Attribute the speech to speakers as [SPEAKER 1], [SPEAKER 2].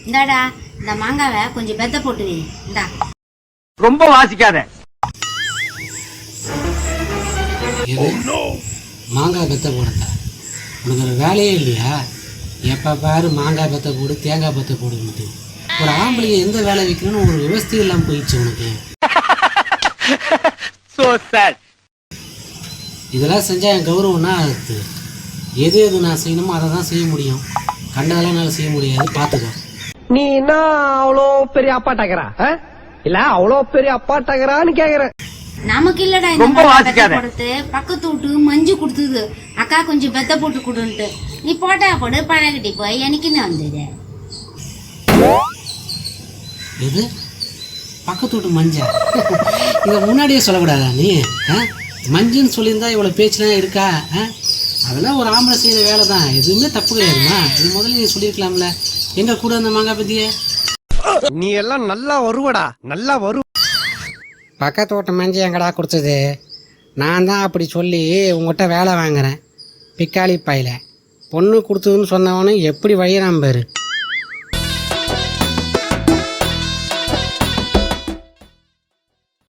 [SPEAKER 1] இந்தாடா இந்த மாங்காவை கொஞ்சம் பெத்த போட்டு வை. இந்தா.
[SPEAKER 2] ரொம்ப வாசிக்காத.
[SPEAKER 3] மாங்காய் பெத்த போடுறதா? உனக்கு ஒரு வேலையே இல்லையா? எப்போ பாரு மாங்காய் பெத்த போடு தேங்காய் பெத்த போடுன்ட்டு ஒரு ஆம்பளைங்க எந்த வேலை வைக்கணும்னு ஒரு விவசாயம் இல்லாமல் போயிடுச்சு உனக்கு.
[SPEAKER 2] சோ சாட்
[SPEAKER 3] இதெல்லாம் செஞ்சால் என் கௌரவம்னா அது எது எது நான் செய்யணுமோ அதை தான் செய்ய முடியும். கண்டதெல்லாம் என்னால் செய்ய முடியாது பார்த்துக்கோ.
[SPEAKER 4] நீ என்ன அவ்வளோ பெரிய அப்பாட்டாக்கிறா இல்ல அவ்வளோ பெரிய அப்பாட்டாக்கிறான்னு கேக்குறேன்.
[SPEAKER 1] நமக்கு இல்லடா இந்த. போடுறது பக்கத்து வீட்டு மஞ்சு கொடுத்தது. அக்கா கொஞ்சம் பெத்த போட்டு கொடுன்ட்டு. நீ போட்டா போடு பழகிட்டி போய் எனக்கு என்ன வந்தது?
[SPEAKER 3] எது பக்கத்து வீட்டு மஞ்சள் இதை முன்னாடியே சொல்லக்கூடாதா நீ? மஞ்சுன்னு சொல்லியிருந்தா இவ்வளோ பேச்சுலாம் இருக்கா? ஆ? அதெல்லாம் ஒரு ஆம்பளை செய்கிற வேலை தான் எதுவுமே தப்பு கிடையாதுமா இது முதல்ல நீ சொல்லியிருக்கலாம்ல. எங்க கூட அந்த மாங்காய் பத்தியே?
[SPEAKER 4] நீ எல்லாம் நல்லா வருவடா. நல்லா வரு.
[SPEAKER 3] பக்கத்து வீட்டு மஞ்சள் எங்கடா கொடுத்தது நான் தான் அப்படி சொல்லி உங்கள்கிட்ட வேலை வாங்குறேன். பிக்காளி பையில. பொண்ணு கொடுத்ததுன்னு சொன்னவனு எப்படி வழியிறான் பாரு.